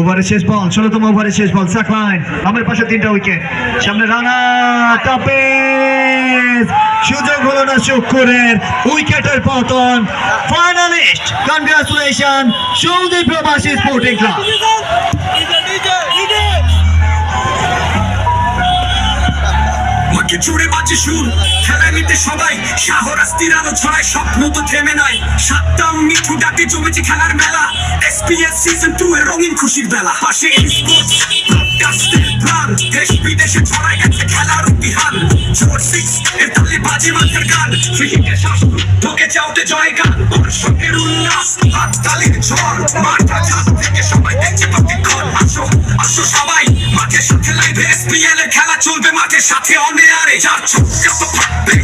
ওভারের শেষ বল, ষোলোতম ওভারে শেষ বল সাকলাইন আমার পাশে তিনটা উইকেট সামনে রানা তাপেজ, সুযোগ হলো না শুক্কুরের, উইকেটের পতন। ফাইনালিস্ট কনগ্রাচুলেশন সৌদি প্রবাসী স্পোর্টিং ক্লাব জুড়ে বাজে সুর, খেলায় নিতে সবাই শাহরাস্তির আলো ছড়ায়, স্বপ্ন তো থেমে নাই। সাতটা মিঠু ডাকে জমেছে খেলার মেলা এসপিএস সিজন টু এর খুশির বেলা। পাশে ব্রডকাস্টের প্রাণ। দেশ বিদেশে ছড়ায় গেছে খেলার ইতিহান জোর সিক্স এর তালে বাজে মাঠের গান। ফিহিকে শাস্ত্র তোকে চাওতে জয় দর্শকের উল্লাস হাত তালির ঝড়। মাঠা ছাদ থেকে সবাই দেখছে প্রতিক্ষণ। আসো আসো সবাই, মাঠের সাথে লাইভে এসপিএল এর খেলা চলবে। মাঠের সাথে অনে আরে যার চোখ যত থাকবে